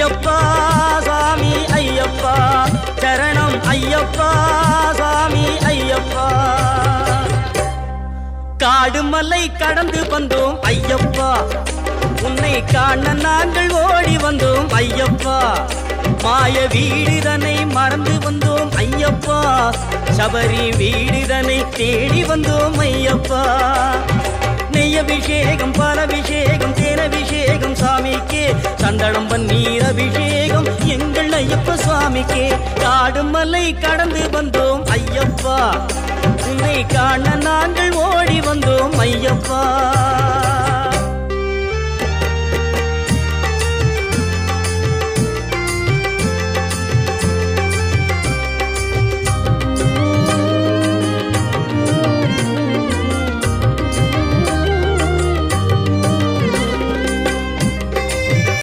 ஐயப்பா சாமி ஐயப்பா. சரணம் ஐயப்பா சாமி ஐயப்பா. காடுமலை கடந்து வந்தோம் ஐயப்பா. உன்னை காண நாங்கள் ஓடி வந்தோம் ஐயப்பா. மாய வீடுதனை மறந்து வந்தோம் ஐயப்பா. சபரி வீடுதனை தேடி வந்தோம் ஐயப்பா. நெய்யபிஷேகம் அபிஷேகம் தேனபிஷேகம் அபிஷேகம் சாமிக்கே சந்தனம் பண்ணி ஐயப்ப சுவாமிக்கே. காடு மலை கடந்து வந்தோம் ஐயப்பா. உன்னை காண நான்